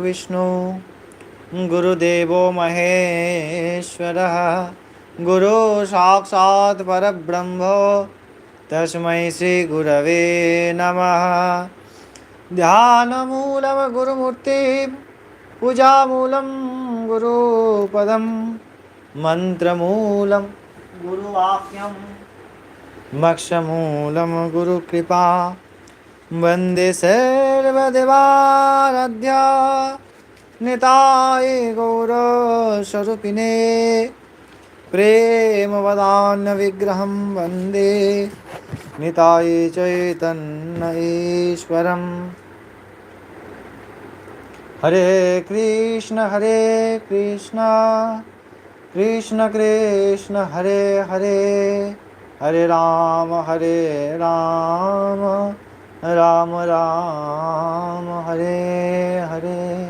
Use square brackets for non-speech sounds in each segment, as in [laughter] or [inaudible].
विष्णु। गुरुदेवो महेश्वरः। गुरु साक्षात् परब्रह्म। तस्मै श्रीगुरवे नमः। ध्यानमूलं गुरुमूर्ति। पूजामूलं गुरुपदं। मन्त्रमूलं गुरुवाक्यं। मोक्षमूलं गुरुकृपा। वन्दे सर्वदेवाराध्या निताय गौरस्वरूपिणे प्रेमवदान्यविग्रहं वन्दे निताय चैतन्य ईश्वरम् हरे कृष्ण हरे कृष्ण कृष्ण कृष्ण हरे हरे हरे राम हरे राम রাম রাম, হরে হরে।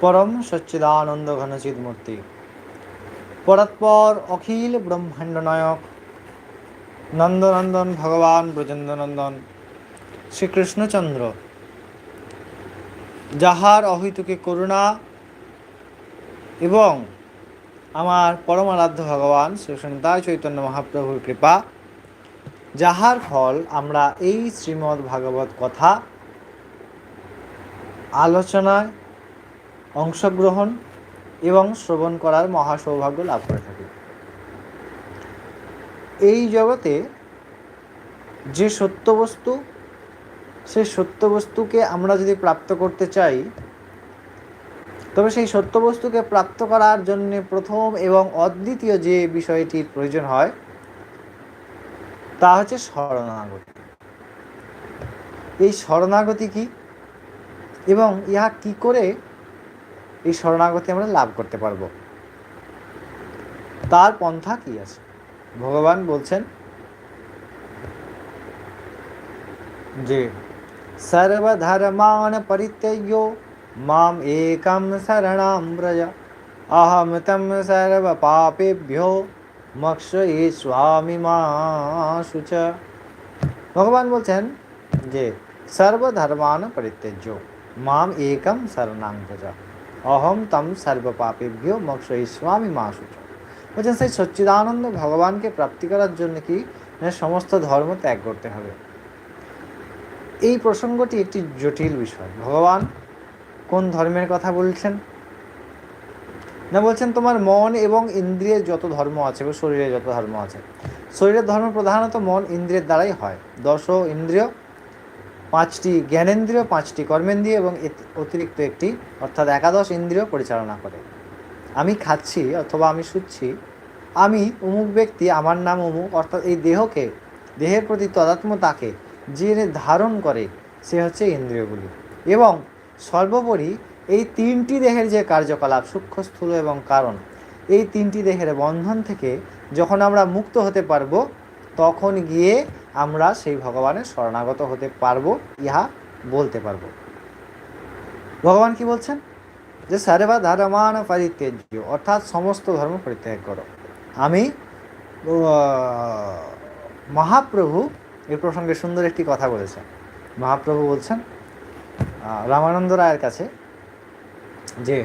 পরম সচ্চিদানন্দ ঘনচিত মূর্তি। পরৎপর অখিল ব্রহ্মাণ্ড নায়ক, নন্দনন্দন, ভগবান ব্রজেন্দ্রনন্দন, শ্রীকৃষ্ণচন্দ্র। যাহার অহিতুকে করুণা এবং আমার পরমারাধ্য ভগবান শ্রী চৈতন্য মহাপ্রভুর কৃপা যাহার ফল আমরা এই শ্রীমদ্ ভাগবত কথা আলোচনায় অংশগ্রহণ এবং শ্রবণ করার মহা সৌভাগ্য লাভ করে থাকি। এই জগতে যে সত্যবস্তু সেই সত্যবস্তুকে আমরা যদি প্রাপ্ত করতে চাই, তবে সেই সত্যবস্তুকে প্রাপ্ত করার জন্য প্রথম এবং অদ্বিতীয় যে বিষয়টির প্রয়োজন হয় তা হচ্ছে শরণাগতি। এই শরণাগতি কি? এবং ইহা কি করে এই শরণাগতি আমরা লাভ করতে পারব? তার পন্থা কি আছে? ভগবান বলছেন যে সর্বধর্মান পরিত্যজ্য মাম একম শরণাম ব্রজ অহম তম সর্ব পাপেভ্যো মক্ষ এ স্বামী মাসুচ ভগবান বলছেন যে সর্বধর্মান পরিত্যজ্য, মাম একম শরণাং ভজ। অহম তম সর্বপাপেভ্য মক্ষ এ স্বামী মাসুচ বলছেন, সেই সচ্চিদানন্দ ভগবানকে প্রাপ্তি করার জন্য কি সমস্ত ধর্ম ত্যাগ করতে হবে? এই প্রসঙ্গটি একটি জটিল বিষয়। ভগবান কোন ধর্মের কথা বলছেন? না, বলছেন তোমার মন এবং ইন্দ্রিয়ের যত ধর্ম আছে বা শরীরের যত ধর্ম আছে, শরীরের ধর্ম প্রধানত মন ইন্দ্রিয়ের দ্বারাই হয়। দশ ইন্দ্রিয়, পাঁচটি জ্ঞানেন্দ্রিয়, পাঁচটি কর্মেন্দ্রিয়, এবং অতিরিক্ত একটি, অর্থাৎ একাদশ ইন্দ্রিয় পরিচালনা করে। আমি খাচ্ছি অথবা আমি শুচ্ছি, আমি অমুক ব্যক্তি, আমার নাম অমুক, অর্থাৎ এই দেহকে, দেহের প্রতি তদাত্মতাকে যে ধারণ করে, সে হচ্ছে ইন্দ্রিয়গুলি। এবং সর্বোপরি এই তিনটি দেহের যে কার্যকলাপ সূক্ষ্ম স্থূল এবং কারণ, এই তিনটি দেহের বন্ধন থেকে যখন আমরা মুক্ত হতে পারব, তখন গিয়ে আমরা সেই ভগবানের শরণাগত হতে পারব, ইহা বলতে পারব। ভগবান কি বলছেন? যে সারেবা ধর্মান পরিত্যাজ্য, অর্থাৎ সমস্ত ধর্ম পরিত্যাগ করো। আমি মহাপ্রভু এ প্রসঙ্গে সুন্দর একটি কথা বলেছেন। মহাপ্রভু বলছেন রামানন্দ রায়ের কাছে যে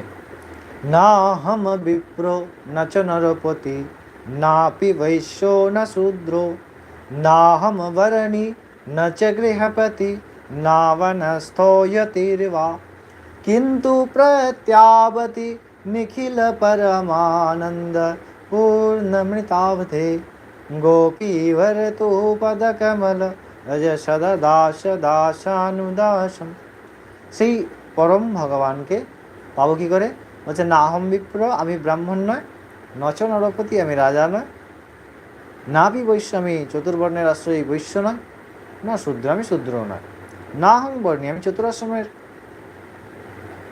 না হম বিপ্র ন চ নরপতি নাপি বৈশ্য ন শূদ্র না হম বরণি ন চ গৃহপতি না বনস্থোয়তির্বা কিন্তু প্রত্যাবতি নিখিল পরমানন্দ पूर्णमृतावधे गोपीवरतो পদকমল রজ সদা পাবো কী করে? বলছে, না আহম বিপ্র আমি ব্রাহ্মণ নয়। নচ নরপতি, আমি রাজা নয়। না বি বৈশ্য আমি চতুর্বর্ণের আশ্রয়ী বৈশ্য নয়। না, শূদ্র, আমি শূদ্রও নয়। না আমি বর্ণী, আমি চতুরাশ্রমের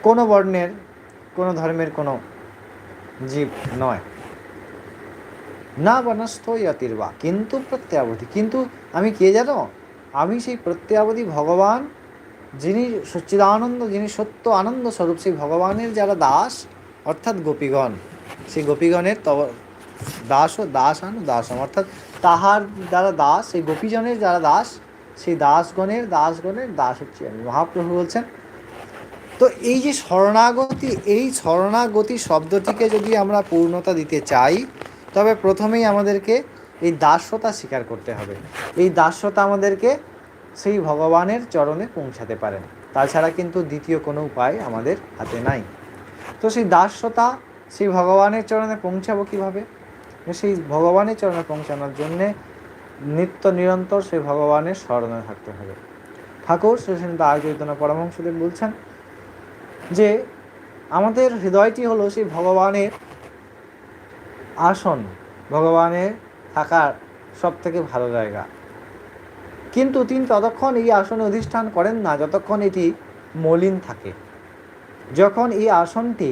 কোনো বর্ণের, কোনো ধর্মের কোনো জীব নয়। না বনস্থ ইয়াতির্বা কিন্তু প্রত্যাবধি কিন্তু আমি কে জানো? আমি সেই প্রত্যাবধি ভগবান যিনি সচ্চিদানন্দ, যিনি সত্য আনন্দ স্বরূপ, সেই ভগবানের যারা দাস, অর্থাৎ গোপীগণ, সেই গোপীগণের তব, দাস ও দাস আনু দাসম অর্থাৎ তাহার যারা দাস, সেই গোপীজনের যারা দাস, সেই দাসগণের দাসগণের দাস হচ্ছে আমি। মহাপ্রভু বলছেন, তো এই যে শরণাগতি, এই শরণাগতি শব্দটিকে যদি আমরা পূর্ণতা দিতে চাই, তবে প্রথমেই আমাদেরকে এই দাসতা স্বীকার করতে হবে। এই দাসতা আমাদেরকে সেই ভগবানের চরণে পৌঁছাতে পারেন। তাছাড়া কিন্তু দ্বিতীয় কোনো উপায় আমাদের হাতে নাই। তো সেই দাস্যতা সেই ভগবানের চরণে পৌঁছাবো কীভাবে? সেই ভগবানের চরণে পৌঁছানোর জন্যে নিত্য নিরন্তর সেই ভগবানের স্মরণে থাকতে হবে। ঠাকুর শ্রীসন্ত আয়োজনা পরমহংসদেব বলছেন যে, আমাদের হৃদয়টি হলো সেই ভগবানের আসন, ভগবানের থাকার সব থেকে ভালো জায়গা। কিন্তু তিনি ততক্ষণ এই আসনে অধিষ্ঠান করেন না, যতক্ষণ এটি মলিন থাকে। যখন এই আসনটি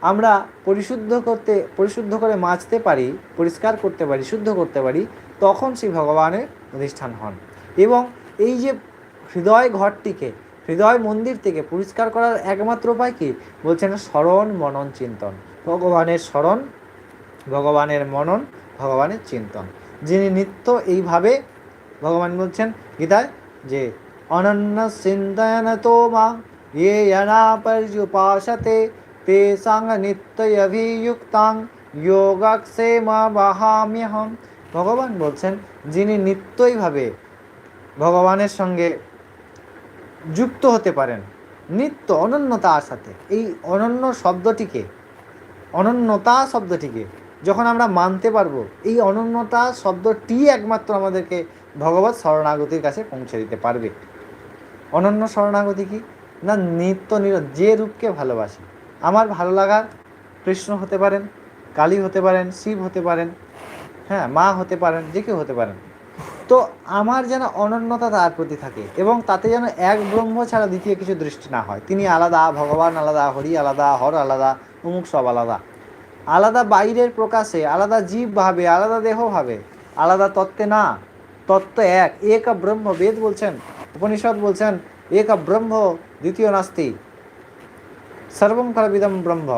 আমরা পরিশুদ্ধ করতে, পরিশুদ্ধ করে মাজতে পারি, পরিষ্কার করতে পারি, শুদ্ধ করতে পারি, তখন সেই ভগবানের অধিষ্ঠান হন। এবং এই যে হৃদয় ঘরটিকে, হৃদয় মন্দির থেকে পরিষ্কার করার একমাত্র উপায় কি? বলছেন স্মরণ মনন চিন্তন। ভগবানের স্মরণ ভগবানের মনন, ভগবানের চিন্তন। যিনি নিত্য এইভাবে ভগবান বলছেন, গীতায়, যে, অনন্য চিন্তয়ন তো মা পর্যুপাসতে তে সাং নিত্যয়ভিযুক্তাং যোগাক্ষেম বাহাম্যহম ভগবান বলছেন, যিনি নিত্যইভাবে ভগবানের সঙ্গে যুক্ত হতে পারেন, নিত্য অনন্যতার সাথে, এই অনন্য শব্দটিকে, অনন্যতা শব্দটিকে, যখন আমরা মানতে পারব, এই অনন্যতা শব্দটি একমাত্র আমাদেরকে ভগবত শরণাগতির কাছে পৌঁছে দিতে পারবে। অনন্য শরণাগতি কি? না নিত্য নির, যে রূপকে ভালোবাসি। আমার ভালো লাগার কৃষ্ণ হতে পারেন, কালী হতে পারেন, শিব হতে পারেন হ্যাঁ মা হতে পারেন, যে কেউ হতে পারেন। তো আমার যেন অনন্যতা তার প্রতি থাকে এবং তাতে যেন এক ব্রহ্ম ছাড়া দ্বিতীয় কিছু দৃষ্টি না হয়। তিনি আলাদা, ভগবান আলাদা, হরি আলাদা, হর আলাদা, অমুক সব আলাদা। আলাদা বাইরের প্রকাশে, আলাদা জীব ভাবে, আলাদা দেহ ভাবে, আলাদা তত্ত্বে না। তত্ত্ব এক। এক ব্রহ্ম বেদ বলছেন, উপনিষদ বলছেন, এক ব্রহ্ম দ্বিতীয় নাস্তি। সর্বম খলবিদম ব্রহ্ম।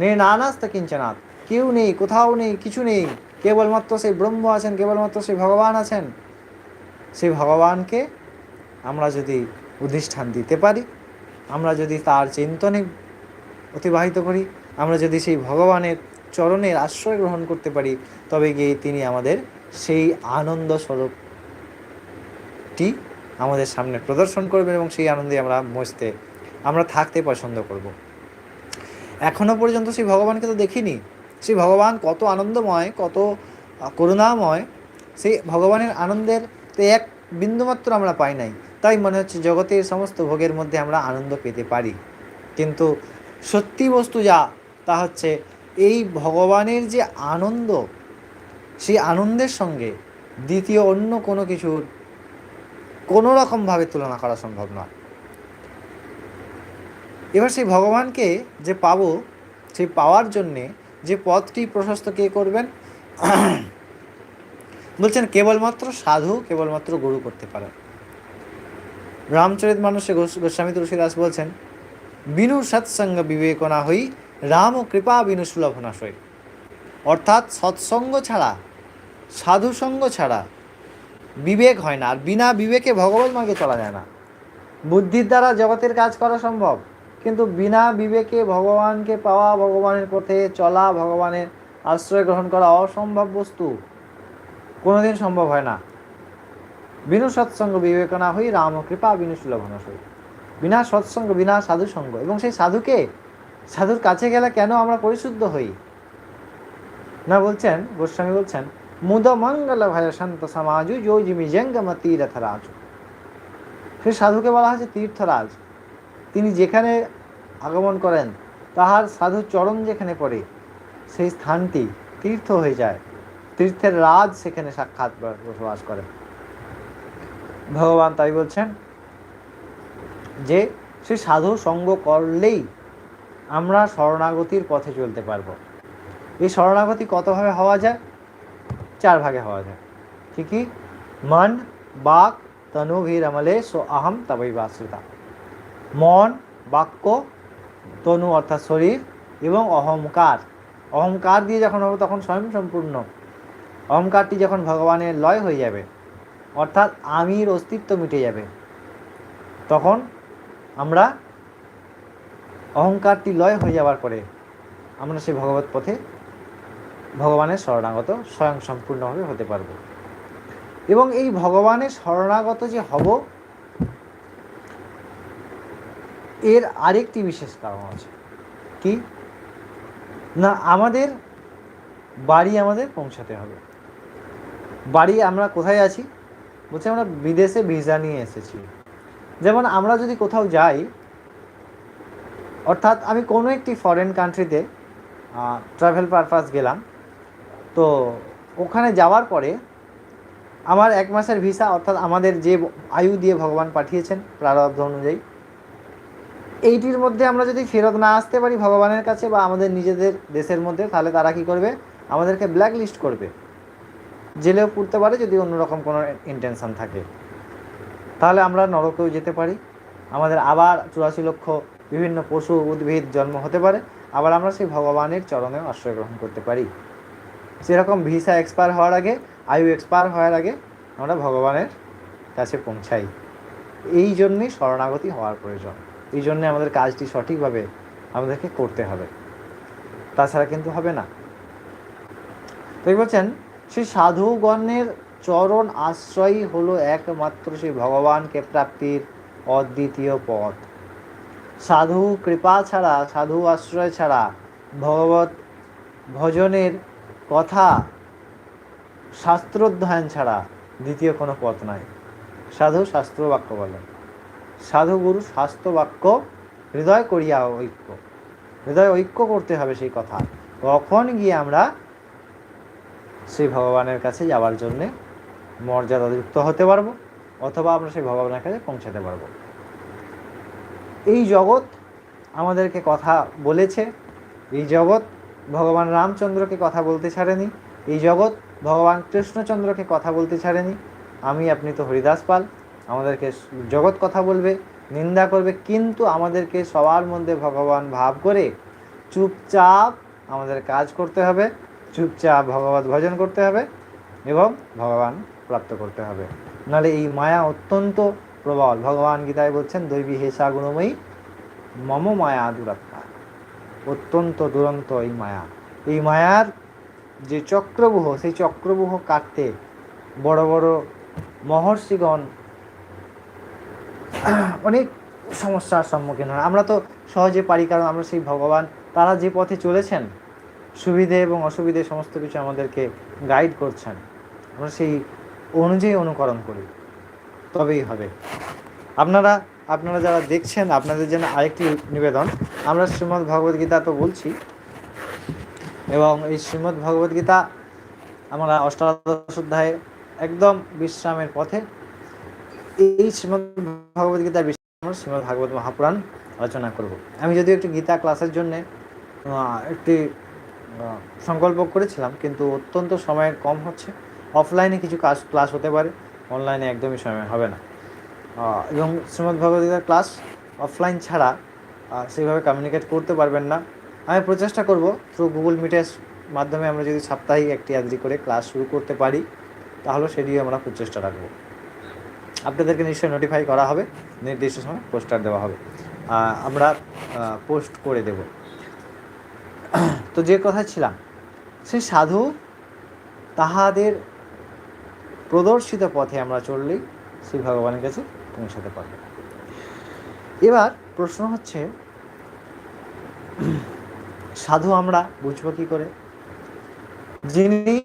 নে নানাস্ত কিঞ্চনাথ কেউ নেই, কোথাও নেই, কিছু নেই। কেবলমাত্র সেই ব্রহ্ম আছেন, কেবলমাত্র সেই ভগবান আছেন। সেই ভগবানকে আমরা যদি অধিষ্ঠান দিতে পারি, আমরা যদি তার চিন্তনে অতিবাহিত করি, আমরা যদি সেই ভগবানের চরণের আশ্রয় গ্রহণ করতে পারি, তবে গিয়ে তিনি আমাদের সেই আনন্দ স্বরূপটি আমাদের সামনে প্রদর্শন করবেন এবং সেই আনন্দে আমরা মসতে, আমরা থাকতে পছন্দ করব। এখনও পর্যন্ত সেই ভগবানকে তো দেখিনি। সেই ভগবান কত আনন্দময়, কত করুণাময়, সেই ভগবানের আনন্দের তো এক বিন্দুমাত্র আমরা পাই নাই। তাই মনে হচ্ছে জগতের সমস্ত ভোগের মধ্যে আমরা আনন্দ পেতে পারি। কিন্তু সত্যি বস্তু যা, তা হচ্ছে এই ভগবানের যে আনন্দ, সেই আনন্দের সঙ্গে দ্বিতীয় অন্য কোনো কিছুর কোনো রকমভাবে তুলনা করা সম্ভব নয়। এবার সেই ভগবানকে যে পাবো, সেই পাওয়ার জন্যে যে পথটি প্রশস্ত কে করবেন? [clears throat] বলছেন, কেবলমাত্র সাধু, কেবলমাত্র গুরু করতে পারেন। রামচরিত মানুষে গোস্বামী তুলসীদাস বলছেন, বিনু সৎসঙ্গ বিবেকনা হই রাম ও কৃপা বিনু সুলভ নাশয় অর্থাৎ সৎসঙ্গ ছাড়া, সাধুসঙ্গ ছাড়া বিবেক হয় না, আর বিনা বিবেকে ভগবত মার্গে চলা যায় না। বুদ্ধির দ্বারা জগতের কাজ করা সম্ভব, কিন্তু বিনা বিবেকে ভগবানকে পাওয়া, ভগবানের পথে চলা, ভগবানের আশ্রয় গ্রহণ করা অসম্ভব বস্তু। কোনোদিন সম্ভব হয় না। বিনু সৎসঙ্গ বিবেকনা হই রাম কৃপা বিনু সুলভনা বিনা সৎসঙ্গ, বিনা সাধুসঙ্গ, এবং সেই সাধুকে সাধুর কাছে গেলে কেন আমরা পরিশুদ্ধ হই? না বলছেন, গোস্বামী বলছেন, মুদ মঙ্গল ভয় শান্ত সমাজু তীরথরাজ। সেই সাধুকে বলা হয়েছে তীর্থরাজ। তিনি যেখানে আগমন করেন, তাহার সাধু চরণ যেখানে পড়ে, সেই স্থানটি তীর্থ হয়ে যায়। তীর্থের রাজ সেখানে সাক্ষাৎ বসবাস করেন ভগবান তাই বলছেন যে, সে সাধু সঙ্গ করলেই আমরা শরণাগতির পথে চলতে পারব। এই শরণাগতি কতভাবে হওয়া যায়? চার ভাগে হওয়া যায়। কি কি? মন, বাক, তনু ভীর আমলে সো আহম তবই বাসুতা মন, বাক্য, তনু অর্থাৎ শরীর এবং অহংকার। অহংকার দিয়ে যখন হবে তখন স্বয়ং সম্পূর্ণ অহংকারটি যখন ভগবানের লয় হয়ে যাবে, অর্থাৎ আমির অস্তিত্ব মিটে যাবে, তখন আমরা অহংকারটি লয় হয়ে যাওয়ার পরে আমরা সেই ভগবত পথে ভগবানের শরণাগত স্বয়ং সম্পূর্ণভাবে হতে পারব। এবং এই ভগবানের শরণাগত যে হব, এর আরেকটি বিশেষ কারণ আছে। কি? না, আমাদের বাড়ি আমাদের পৌঁছাতে হবে। বাড়ি আমরা কোথায় আছি? বলছে আমরা বিদেশে ভিসা নিয়ে এসেছি। যেমন আমরা যদি কোথাও যাই অর্থাৎ আমি কোনো একটি ফরেন কান্ট্রিতে ট্রাভেল পারপাস গেলাম। তো ওখানে যাওয়ার পরে আমার এক মাসের ভিসা অর্থাৎ আমাদের যে আয়ু দিয়ে ভগবান পাঠিয়েছেন প্রারব্ধ অনুযায়ী, এইটির মধ্যে আমরা যদি ফেরত না আসতে পারি ভগবানের কাছে বা আমাদের নিজেদের দেশের মধ্যে, তাহলে তারা কি করবে? আমাদেরকে ব্ল্যাক লিস্ট করবে। জেলেও পড়তে পারে যদি অন্যরকম কোনো ইন্টেনশন থাকে। তাহলে আমরা নরকেও যেতে পারি। আমাদের আবার চুরাশি লক্ষ বিভিন্ন পশু উদ্ভিদ জন্ম হতে পারে, আবার আমরা সেই ভগবানের চরণেও আশ্রয় গ্রহণ করতে পারি। সেরকম ভিসা এক্সপায়ার হওয়ার আগে, আয়ু এক্সপায়ার হওয়ার আগে আমরা ভগবানের কাছে পৌঁছাই। এই জন্যেই শরণাগতি হওয়ার প্রয়োজন। এই জন্যে আমাদের কাজটি সঠিকভাবে আমাদেরকে করতে হবে। তাছাড়া কিন্তু হবে না। তাই বলছেন সেই সাধুগণের চরণ আশ্রয়ই হলো একমাত্র সেই ভগবানকে প্রাপ্তির অদ্বিতীয় পথ। সাধু কৃপা ছাড়া, সাধু আশ্রয় ছাড়া ভগবত ভজনের কথা শাস্ত্রোধ্যায়ন ছাড়া দ্বিতীয় কোনো পথ নাই। সাধু শাস্ত্র বাক্য বলেন সাধু গুরু শাস্ত্র বাক্য হৃদয় করিয়া ঐক্য। হৃদয় ঐক্য করতে হবে সেই কথা। কখন গিয়ে আমরা সেই ভগবানের কাছে যাওয়ার জন্যে মর্যাদাযুক্ত হতে পারব? অথবা আমরা সেই ভগবানের কাছে পৌঁছাতে পারব? এই জগৎ আমাদেরকে কথা বলেছে। এই জগৎ ভগবান রামচন্দ্রকে কথা বলতে ছাড়েনি। এই জগৎ ভগবান কৃষ্ণচন্দ্রকে কথা বলতে ছাড়েনি। আমি, আপনি তো হরিদাস পাল, আমাদেরকে জগৎ কথা বলবে, নিন্দা করবে, কিন্তু আমাদেরকে সবার মধ্যে ভগবান ভাব করে চুপচাপ আমাদের কাজ করতে হবে, চুপচাপ ভগবত ভজন করতে হবে এবং ভগবান প্রাপ্ত করতে হবে। নাহলে এই মায়া অত্যন্ত প্রবল। ভগবান গীতায় বলছেন, দৈবী হেসা গুণময়ী মম মায়া দুরাত্মা অত্যন্ত দুরন্ত এই মায়া। এই মায়ার যে চক্রবুহ সেই চক্রবুহ কাটতে বড় বড় মহর্ষিগণ অনেক সমস্যার সম্মুখীন হয় আমরা তো সহজে পারি, কারণ আমরা সেই ভগবান, তারা যে পথে চলেছেন, সুবিধে এবং অসুবিধে সমস্ত কিছু আমাদেরকে গাইড করছেন। আমরা সেই অনুযায়ী অনুকরণ করি। তবেই হবে। আপনারা আপনারা যারা দেখছেন, আপনাদের জন্য আরেকটি নিবেদন। আমরা শ্রীমদ্ ভগবদ্গীতা তো বলছি। এবং এই শ্রীমদ্ ভগবদ্গীতা আমরা অষ্টাদশ অধ্যায়ে একদম বিশ্রামের পথে। এই শ্রীমদ্ ভগবদ্গীতার বিষয়ে আমরা শ্রীমদ্ ভাগবত মহাপুরাণ আলোচনা করব। আমি যদিও একটি গীতা ক্লাসের জন্য একটি সংকল্প করেছিলাম, কিন্তু অত্যন্ত সময় কম হচ্ছে। অফলাইনে কিছু কাজ, ক্লাস হতে পারে। অনলাইনে একদমই সময় হবে না। এবং শ্রীমদ্ ভগবদ্গীতার ক্লাস অফলাইন ছাড়া সেইভাবে কমিউনিকেট করতে পারবেন না। আমি প্রচেষ্টা করব থ্রু গুগল মিটের মাধ্যমে আমরা যদি সাপ্তাহিক একটি আদ্রি করে ক্লাস শুরু করতে পারি তাহলে সেটিও আমরা প্রচেষ্টা রাখব। আপনাদেরকে নিশ্চয়ই নোটিফাই করা হবে, নির্দিষ্ট সময় পোস্টার দেওয়া হবে। আমরা পোস্ট করে দেব। তো যে কথা ছিলাম সেই সাধু তাহাদের প্রদর্শিত পথে আমরা চললেই শ্রী ভগবানের কাছে পৌঁছাতে পারব। এবার প্রশ্ন হচ্ছে, সাধু আমরা বুঝব কি করে? যিনি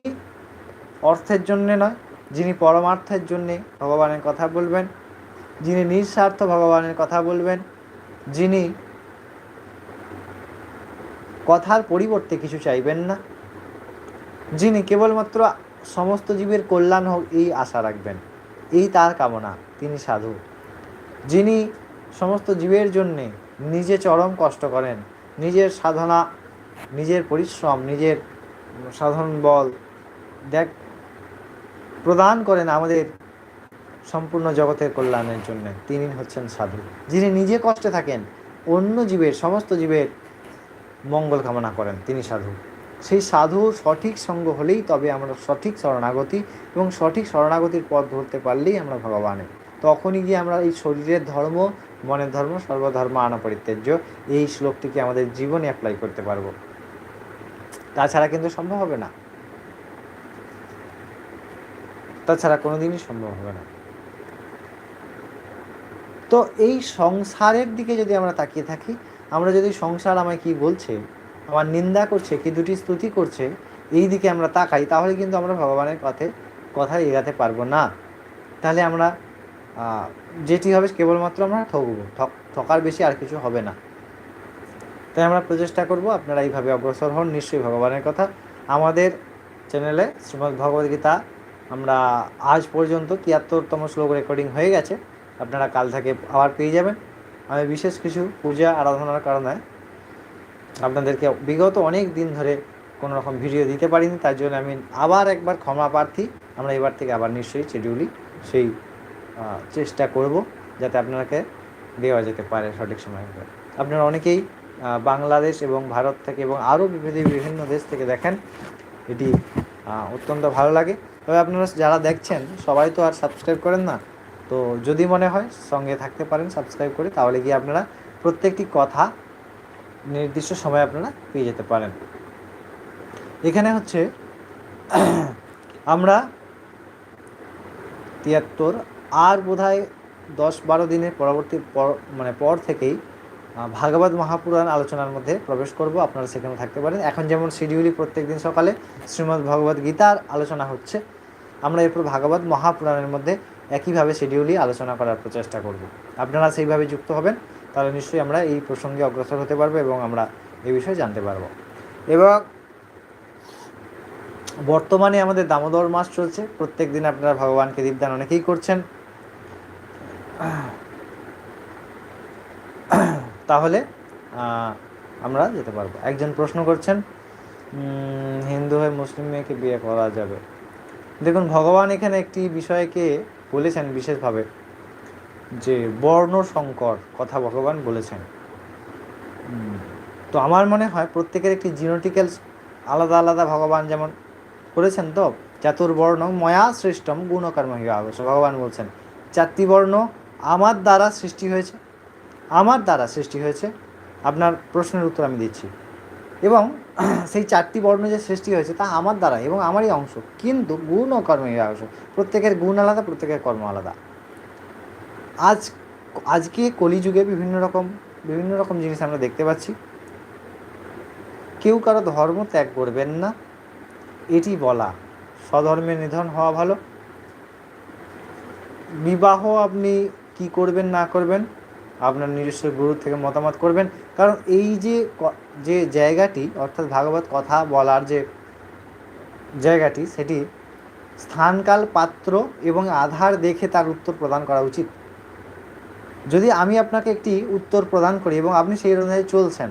অর্থের জন্যে নয়, যিনি পরমার্থের জন্যে ভগবানের কথা বলবেন, যিনি নিঃস্বার্থ ভগবানের কথা বলবেন, যিনি কথার পরিবর্তে কিছু চাইবেন না, যিনি কেবলমাত্র সমস্ত জীবের কল্যাণ হোক, এই আশা রাখবেন। এই তার কামনা, তিনি সাধু। যিনি সমস্ত জীবের জন্যে নিজে চরম কষ্ট করেন, নিজের সাধনা, নিজের পরিশ্রম, নিজের সাধন বল দেখ, প্রদান করেন আমাদের সম্পূর্ণ জগতের কল্যাণের জন্য। তিনি হচ্ছেন সাধু। যিনি নিজে কষ্টে থাকেন, অন্য জীবের, সমস্ত জীবের মঙ্গল কামনা করেন, তিনি সাধু। সেই সাধু সঠিক সঙ্গ হলেই তবে আমরা সঠিক শরণাগতি এবং সঠিক শরণাগতির পথ ধরতে পারলেই আমরা ভগবানের। তখনই গিয়ে আমরা এই শরীরের ধর্ম, মনের ধর্ম, সর্বধর্ম আনপরিত্যাজ্য এই শ্লোকটিকে আমাদের জীবনে অ্যাপ্লাই করতে পারব। তাছাড়া কিন্তু সম্ভব হবে না। তাছাড়া কোনোদিনই সম্ভব হবে না। তো এই সংসারের দিকে যদি আমরা তাকিয়ে থাকি, আমরা যদি সংসার আমায় কি বলছে আমার নিন্দা করছে, কি দুটি স্তুতি করছে, এই দিকে আমরা তাকাই, তাহলে কিন্তু আমরা ভগবানের পথে কথা এগাতে পারব না। তাহলে আমরা যেটি হবে কেবলমাত্র আমরা ঠকবো, ঠক, ঠকার বেশি আর কিছু হবে না। তাই আমরা প্রচেষ্টা করব, আপনারা এইভাবে অগ্রসর হন, নিশ্চয়ই ভগবানের কথা। আমাদের চ্যানেলে শ্রীমদ্ ভগবদ্গীতা আমরা আজ পর্যন্ত তিয়াত্তরতম শ্লোক রেকর্ডিং হয়ে গেছে। আপনারা কাল থেকে আবার পেয়ে যাবেন। আমি বিশেষ কিছু পূজা, আরাধনার কারণে আপনাদেরকে বিগত অনেক দিন ধরে কোনো রকম ভিডিও দিতে পারিনি, তার জন্য আমি আবার একবার ক্ষমা প্রার্থী। আমরা এবার থেকে আবার নিশ্চয়ই শিডিউলি সেই চেষ্টা করব যাতে আপনাকে দেওয়া যেতে পারে সঠিক সময় আপনারা অনেকেই বাংলাদেশ এবং ভারত থেকে এবং আরও বিভিন্ন বিভিন্ন দেশ থেকে দেখেন, এটি অত্যন্ত ভালো লাগে। তবে আপনারা যারা দেখছেন, সবাই তো আর সাবস্ক্রাইব করেন না, তো যদি মনে হয় সঙ্গে থাকতে পারেন সাবস্ক্রাইব করে, তাহলে গিয়ে আপনারা প্রত্যেকটি কথা নির্দিষ্ট সময় আপনারা পেয়ে যেতে পারেন। এখানে হচ্ছে, আমরা তিয়াত্তর আর বোধহয় দশ বারো দিনের পরবর্তী পর মানে পর থেকেই ভাগবত মহাপুরাণ আলোচনার মধ্যে প্রবেশ করব। আপনারা সেখানে থাকতে পারেন। এখন যেমন শিডিউলি প্রত্যেক দিন সকালে শ্রীমদ্ ভগবত গীতার আলোচনা হচ্ছে, আমরা এরপর ভাগবত মহাপুরাণের মধ্যে একইভাবে শিডিউলি আলোচনা করার প্রচেষ্টা করব। আপনারা সেইভাবে যুক্ত হবেন। তাহলে নিশ্চয়ই আমরা এই প্রসঙ্গে অগ্রসর হতে পারব এবং আমরা এই বিষয়ে জানতে পারব। এবং বর্তমানে আমাদের দামোদর মাস চলছে। প্রত্যেক দিন আপনারা ভগবানকে দীপদান অনেকেই করছেন। তাহলে আমরা যেতে পারব। একজন প্রশ্ন করছেন হিন্দু হয়ে মুসলিম মেয়েকে বিয়ে করা যাবে? দেখুন, ভগবান এখানে একটি বিষয়কে বলেছেন বিশেষভাবে। যে বর্ণ সংকর কথা ভগবান বলেছেন। তো আমার মনে হয় প্রত্যেকের একটি জিনোটিক্যাল আলাদা আলাদা ভগবান যেমন করেছেন তো চাতুর্বর্ণ ময়া সৃষ্টম গুণকর্ম অবশ্য ভগবান বলছেন, চারটি বর্ণ আমার দ্বারা সৃষ্টি হয়েছে, আমার দ্বারা সৃষ্টি হয়েছে। আপনার প্রশ্নের উত্তর আমি দিচ্ছি। এবং [clears throat] সেই চারটি বর্ণ যে সৃষ্টি হয়েছে তা আমার দ্বারা এবং আমারই অংশ। কিন্তু গুণ ও কর্ম অংশ প্রত্যেকের গুণ আলাদা, প্রত্যেকের কর্ম আলাদা। আজ, আজকে কলিযুগে বিভিন্ন রকম বিভিন্ন রকম জিনিস আমরা দেখতে পাচ্ছি। কেউ কারও ধর্ম ত্যাগ করবেন না। এটি বলা স্বধর্মের নিধন হওয়া ভালো। বিবাহ আপনি কি করবেন, না করবেন, আপনার নিজস্ব গুরু থেকে মতামত করবেন। কারণ এই যে যে জায়গাটি, অর্থাৎ ভাগবত কথা বলার যে জায়গাটি, সেটি স্থানকাল পাত্র এবং আধার দেখে তার উত্তর প্রদান করা উচিত। যদি আমি আপনাকে একটি উত্তর প্রদান করি এবং আপনি সেই অনুযায়ী চলছেন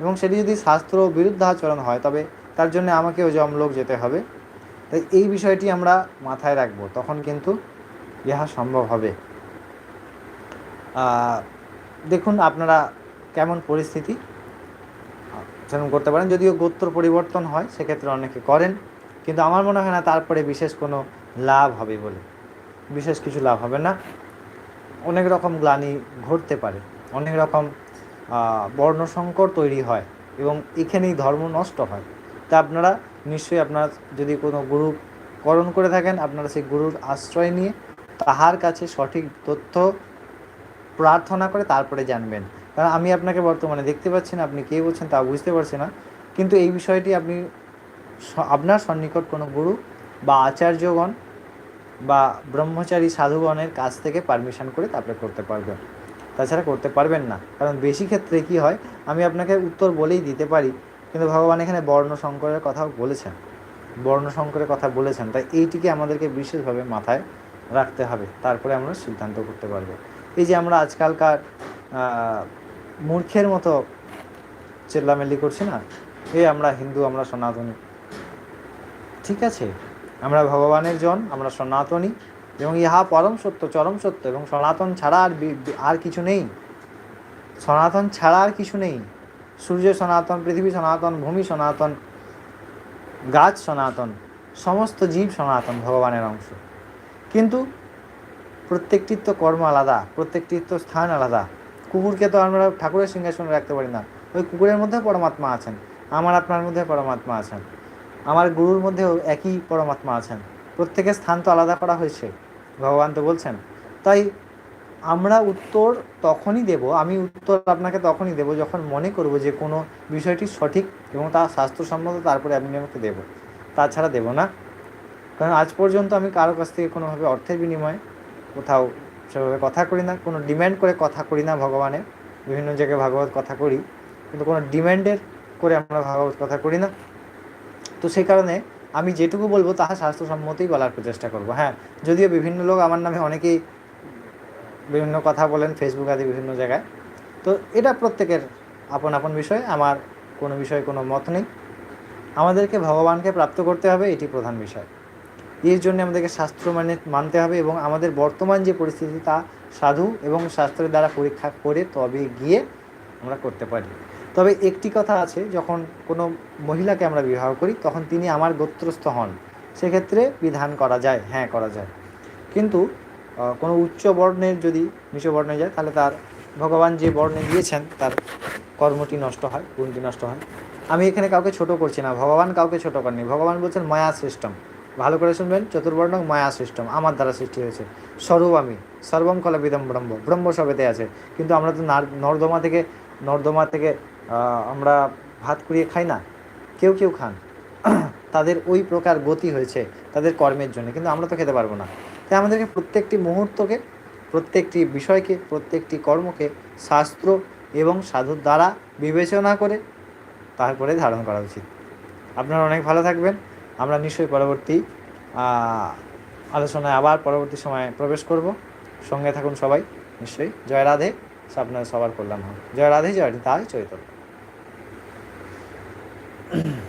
এবং সেটি যদি শাস্ত্র বিরুদ্ধাচরণ হয়, তবে তার জন্য আমাকেও জমলোক যেতে হবে, তাই এই বিষয়টি আমরা মাথায় রাখব, তখন কিন্তু ইহা সম্ভব হবে। দেখুন আপনারা কেমন পরিস্থিতি। সেরকম করতে পারেন, যদিও গোত্র পরিবর্তন হয়, সেক্ষেত্রে অনেকে করেন, কিন্তু আমার মনে হয় না তারপরে বিশেষ কোনো লাভ হবে বলে। বিশেষ কিছু লাভ হবে না। অনেক রকম গ্লানি ঘটতে পারে, অনেক রকম বর্ণসংকর তৈরি হয় এবং এখানেই ধর্ম নষ্ট হয়। তা আপনারা নিশ্চয়ই আপনার যদি কোনো গুরু করণ করে থাকেন, আপনারা সেই গুরুর আশ্রয় নিয়ে তাহার কাছে সঠিক তথ্য প্রার্থনা করে তারপরে জানবেন। কারণ আমি আপনাকে বর্তমানে দেখতে পাচ্ছি না, আপনি কে বলছেন তা বুঝতে পারছি না। কিন্তু এই বিষয়টি আপনি আপনার সন্নিকট কোনো গুরু বা আচার্যগণ বা ব্রহ্মচারী সাধুগণের কাছ থেকে পারমিশন করে তারপরে করতে পারবেন তাছাড়া করতে পারবেন না। কারণ বেশি ক্ষেত্রে কি হয়, আমি আপনাকে উত্তর বলেই দিতে পারি, কিন্তু ভগবান এখানে বর্ণ সংকরের কথাও বলেছেন। বর্ণ কথা বলেছেন। তাই এইটিকে আমাদেরকে বিশেষভাবে মাথায় রাখতে হবে। তারপরে আমরা সিদ্ধান্ত করতে পারব। এই যে আমরা আজকালকার মূর্খের মতো চেল্লামেল্লি করছি না? এ আমরা হিন্দু, আমরা সনাতনী। ঠিক আছে? আমরা ভগবানের জন, আমরা সনাতনী এবং ইহা পরম সত্য, চরম সত্য এবং সনাতন ছাড়া আর আর কিছু নেই। সনাতন ছাড়া আর কিছু নেই। সূর্য সনাতন, পৃথিবী সনাতন, ভূমি সনাতন, গাছ সনাতন, সমস্ত জীব সনাতন ভগবানের অংশ। কিন্তু প্রত্যেকটির তো কর্ম আলাদা, প্রত্যেকটির তো স্থান আলাদা। কুকুরকে তো আমরা ঠাকুরের সিংহাসনে রাখতে পারি না। ওই কুকুরের মধ্যে পরমাত্মা আছেন। আমার আপনার মধ্যে পরমাত্মা আছেন। আমার গুরুর মধ্যেও একই পরমাত্মা আছেন। প্রত্যেকের স্থান তো আলাদা করা হয়েছে, ভগবান তো বলছেন। তাই আমরা উত্তর তখনই দেব, আমি উত্তর আপনাকে তখনই দেব যখন মনে করব যে কোনো বিষয়টি সঠিক এবং তা স্বাস্থ্যসম্মত তারপরে আপনি আমাকে দেব। তাছাড়া দেব না। কারণ আজ পর্যন্ত আমি কারও কাছ থেকে কোনোভাবে অর্থের বিনিময়ে কোথাও সেভাবে কথা করি না, কোনো ডিম্যান্ড করে কথা করি না ভগবানের বিভিন্ন জায়গায় ভাগবত কথা করি, কিন্তু কোনো ডিম্যান্ডের করে আমরা ভাগবত কথা করি না। তো সেই কারণে আমি যেটুকু বলব তাহা স্বাস্থ্যসম্মতই বলার প্রচেষ্টা করব। হ্যাঁ যদিও বিভিন্ন লোক আমার নামে অনেকেই বিভিন্ন কথা বলেন ফেসবুক আদি বিভিন্ন জায়গায়। তো এটা প্রত্যেকের আপন আপন বিষয়, আমার কোনো বিষয়ে কোনো মত নেই। আমাদেরকে ভগবানকে প্রাপ্ত করতে হবে, এটি প্রধান বিষয়। এর জন্য আমাদেরকে শাস্ত্র মানে মানতে হবে এবং আমাদের বর্তমান যে পরিস্থিতি তা সাধু এবং শাস্ত্রের দ্বারা পরীক্ষা করে তবে গিয়ে আমরা করতে পারি। তবে একটি কথা আছে, যখন কোনো মহিলাকে আমরা বিবাহ করি, তখন তিনি আমার গোত্রস্থ হন। সেক্ষেত্রে বিধান করা যায় হ্যাঁ করা যায়। কিন্তু কোনো উচ্চ বর্ণের যদি নিচু বর্ণে যায়, তাহলে তার ভগবান যে বর্ণে দিয়েছেন তার কর্মটি নষ্ট হয়, গুণটি নষ্ট হয়। আমি এখানে কাউকে ছোট করছি না, ভগবান কাউকে ছোট করেনি ভগবান বলছেন, মায়া সিস্টেম ভালো করে শুনবেন চতুর্বর্ণ মায়া সিস্টেম আমার দ্বারা সৃষ্টি হয়েছে। স্বরূপ আমি, সর্বম কলবিদম ব্রহ্ম ব্রহ্ম সবেতে আছে। কিন্তু আমরা তো নার- নর্দমা থেকে নর্দমা থেকে আমরা ভাত কুড়িয়ে খাই না? কেউ কেউ খান। তাদের ওই প্রকার গতি হয়েছে তাদের কর্মের জন্য, কিন্তু আমরা তো খেতে পারব না। তাই আমাদেরকে প্রত্যেকটি মুহূর্তকে, প্রত্যেকটি বিষয়কে, প্রত্যেকটি কর্মকে শাস্ত্র এবং সাধুর দ্বারা বিবেচনা করে তারপরে ধারণ করা উচিত। আপনারা অনেক ভালো থাকবেন। আমরা নিশ্চয়ই পরবর্তী আলোচনায় আবার পরবর্তী সময়ে প্রবেশ করব। সঙ্গে থাকুন সবাই। নিশ্চয়ই। জয় রাধে। আপনার সবার কল্যাণ হোক। জয় রাধে, জয় তাই চৈতন্য। mm [clears throat]